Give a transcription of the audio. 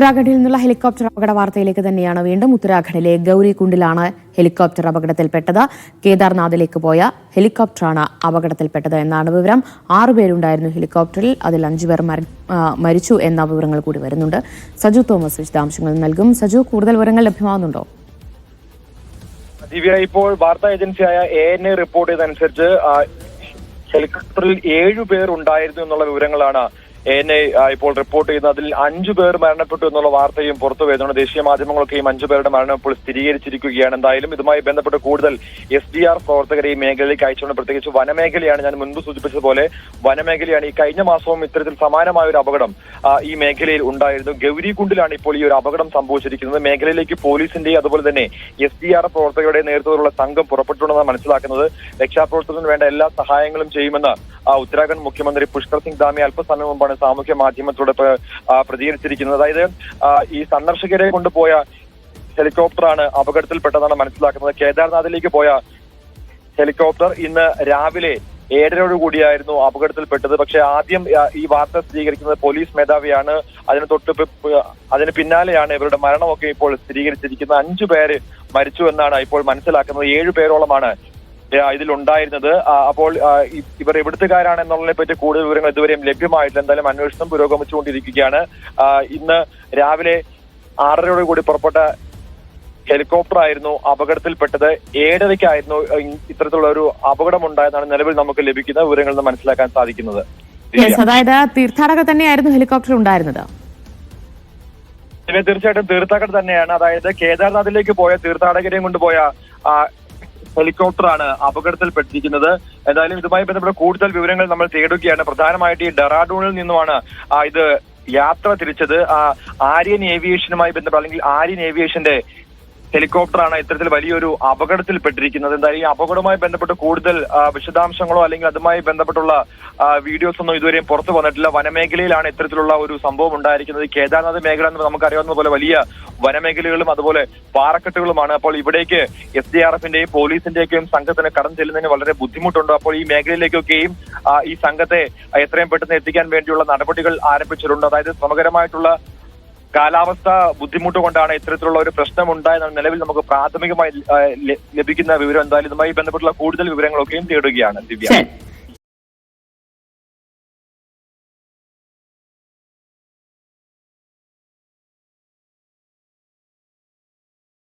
ഉത്തരാഖണ്ഡിൽ നിന്നുള്ള ഹെലികോപ്റ്റർ അപകട വാർത്തയിലേക്ക് തന്നെയാണ്. വീണ്ടും ഉത്തരാഖണ്ഡിലെ ഗൗരികുണ്ടിലാണ് ഹെലികോപ്റ്റർ അപകടത്തിൽപ്പെട്ടത്. കേദാർനാഥിലേക്ക് പോയ ഹെലികോപ്റ്ററാണ് അപകടത്തിൽപ്പെട്ടത് എന്നാണ് വിവരം. ആറുപേരുണ്ടായിരുന്നു ഹെലികോപ്റ്ററിൽ. അതിൽ അഞ്ചുപേർ മര- മരിച്ചു എന്ന വിവരങ്ങൾ കൂടി വരുന്നുണ്ട്. സജു തോമസ് വിശദാംശങ്ങൾ നൽകും. സജു കൂടുതൽ വിവരങ്ങൾ ലഭ്യമാകുന്നുണ്ടോ? ദിവ്യ ഇപ്പോൾ വാർത്താ ഏജൻസിയായ എ എൻ എ റിപ്പോർട്ട് ചെയ്തതനുസരിച്ച് ആ, ഹെലികോപ്റ്ററിൽ ഏഴു പേർ ഉണ്ടായിരുന്നു എന്നുള്ള വിവരങ്ങളാണ് എൻ എ ഇപ്പോൾ റിപ്പോർട്ട് ചെയ്യുന്നത് അതിൽ അഞ്ചു പേർ മരണപ്പെട്ടു എന്നുള്ള വാർത്തയും പുറത്തു വരുന്നുണ്ട്. ദേശീയ മാധ്യമങ്ങളൊക്കെയും അഞ്ചു പേരുടെ മരണം ഇപ്പോൾ സ്ഥിരീകരിച്ചിരിക്കുകയാണ്. എന്തായാലും ഇതുമായി ബന്ധപ്പെട്ട് കൂടുതൽ എസ് ഡി ആർ പ്രവർത്തകരെ ഈ മേഖലയിലേക്ക് അയച്ചുകൊണ്ട് പ്രത്യേകിച്ച് വനമേഖലയാണ് ഞാൻ മുൻപ് സൂചിപ്പിച്ചതുപോലെ വനമേഖലയാണ് ഈ കഴിഞ്ഞ മാസവും ഇത്തരത്തിൽ സമാനമായ ഒരു അപകടം ഈ മേഖലയിൽ ഉണ്ടായിരുന്നു. ഗൗരികുണ്ടിലാണ് ഇപ്പോൾ ഈ ഒരു അപകടം സംഭവിച്ചിരിക്കുന്നത്. മേഖലയിലേക്ക് പോലീസിന്റെ അതുപോലെ തന്നെ എസ് ഡി ആർ പ്രവർത്തകരുടെ നേതൃത്വത്തിലുള്ള സംഘം പുറപ്പെട്ടുണ്ടെന്നാണ് മനസ്സിലാക്കുന്നത്. രക്ഷാപ്രവർത്തനത്തിന് വേണ്ട എല്ലാ സഹായങ്ങളും ചെയ്യുമെന്ന് ഉത്തരാഖണ്ഡ് മുഖ്യമന്ത്രി പുഷ്കർ സിംഗ് ധാമി അല്പസമയം മുമ്പാണ് സാമൂഹ്യ മാധ്യമത്തിലൂടെ പ്ര- പ്രതികരിച്ചിരിക്കുന്നത്. അതായത് ഈ സന്ദർശകരെ കൊണ്ടുപോയ ഹെലികോപ്റ്ററാണ് അപകടത്തിൽപ്പെട്ടതാണ് മനസ്സിലാക്കുന്നത്. കേദാർനാഥിലേക്ക് പോയ ഹെലികോപ്റ്റർ ഇന്ന് രാവിലെ ഏഴരയോട് കൂടിയായിരുന്നു അപകടത്തിൽപ്പെട്ടത്. പക്ഷേ ആദ്യം ഈ വാർത്ത സ്ഥിരീകരിക്കുന്നത് പോലീസ് മേധാവിയാണ്. അതിന് തൊട്ട് അതിന് പിന്നാലെയാണ് ഇവരുടെ മരണമൊക്കെ ഇപ്പോൾ സ്ഥിരീകരിച്ചിരിക്കുന്നത്. അഞ്ചു പേര് മരിച്ചു എന്നാണ് ഇപ്പോൾ മനസ്സിലാക്കുന്നത്. ഏഴു പേരോളമാണ് ഇതിലുണ്ടായിരുന്നത്. അപ്പോൾ ഇവർ എവിടുത്തുകാരാണ് എന്നുള്ളതിനെ പറ്റി കൂടുതൽ വിവരങ്ങൾ ഇതുവരെയും ലഭ്യമായിട്ടില്ല. എന്തായാലും അന്വേഷണം പുരോഗമിച്ചുകൊണ്ടിരിക്കുകയാണ്. ഇന്ന് രാവിലെ ആറരയോട് കൂടി പുറപ്പെട്ട ഹെലികോപ്റ്റർ ആയിരുന്നു അപകടത്തിൽപ്പെട്ടത്. ഏഴരയ്ക്കായിരുന്നു ഇത്തരത്തിലുള്ള ഒരു അപകടം ഉണ്ടായതാണ് നിലവിൽ നമുക്ക് ലഭിക്കുന്ന വിവരങ്ങളിൽ നിന്ന് മനസ്സിലാക്കാൻ സാധിക്കുന്നത്. അതായത് തീർത്ഥാടകർ തന്നെയായിരുന്നു ഹെലികോപ്റ്റർ ഉണ്ടായിരുന്നത്. തീർച്ചയായിട്ടും തീർത്ഥാടകർ തന്നെയാണ്. അതായത് കേദാർനാഥിലേക്ക് പോയ തീർത്ഥാടകരെയും കൊണ്ടുപോയ ഹെലികോപ്റ്ററാണ് അപകടത്തിൽപ്പെട്ടിരിക്കുന്നത്. എന്തായാലും ഇതുമായി ബന്ധപ്പെട്ട കൂടുതൽ വിവരങ്ങൾ നമ്മൾ തേടുകയാണ്. പ്രധാനമായിട്ട് ഈ ഡെറാഡൂണിൽ നിന്നുമാണ് ഇത് യാത്ര തിരിച്ചത്. ആര്യൻ ഏവിയേഷനുമായി ബന്ധപ്പെട്ട് അല്ലെങ്കിൽ ആര്യൻ ഏവിയേഷന്റെ ഹെലികോപ്റ്ററാണ് ഇത്തരത്തിൽ വലിയൊരു അപകടത്തിൽപ്പെട്ടിരിക്കുന്നത്. എന്തായാലും ഈ അപകടവുമായി ബന്ധപ്പെട്ട് കൂടുതൽ വിശദാംശങ്ങളോ അല്ലെങ്കിൽ അതുമായി ബന്ധപ്പെട്ടുള്ള വീഡിയോസ് ഒന്നും ഇതുവരെയും പുറത്തു വന്നിട്ടില്ല. വനമേഖലയിലാണ് ഇത്തരത്തിലുള്ള ഒരു സംഭവം ഉണ്ടായിരിക്കുന്നത്. കേദാർനാഥ് മേഖല എന്ന് നമുക്കറിയാവുന്ന പോലെ വലിയ വനമേഖലകളും അതുപോലെ പാറക്കെട്ടുകളുമാണ്. അപ്പോൾ ഇവിടേക്ക് എസ് ഡി ആർ എഫിന്റെയും പോലീസിന്റെയൊക്കെയും സംഘത്തിന് കടന്നു ചെല്ലുന്നതിന് വളരെ ബുദ്ധിമുട്ടുണ്ട്. അപ്പോൾ ഈ മേഖലയിലേക്കൊക്കെയും ഈ സംഘത്തെ എത്രയും പെട്ടെന്ന് എത്തിക്കാൻ വേണ്ടിയുള്ള നടപടികൾ ആരംഭിച്ചിട്ടുണ്ട്. അതായത് ശ്രമകരമായിട്ടുള്ള കാലാവസ്ഥ ബുദ്ധിമുട്ട് കൊണ്ടാണ് ഇത്തരത്തിലുള്ള ഒരു പ്രശ്നം ഉണ്ടായെന്നാണ് നിലവിൽ നമുക്ക് പ്രാഥമികമായി ലഭിക്കുന്ന വിവരം എന്തായാലും ഇതുമായി ബന്ധപ്പെട്ടുള്ള കൂടുതൽ വിവരങ്ങളൊക്കെയും തേടുകയാണ് ദിവ്യ.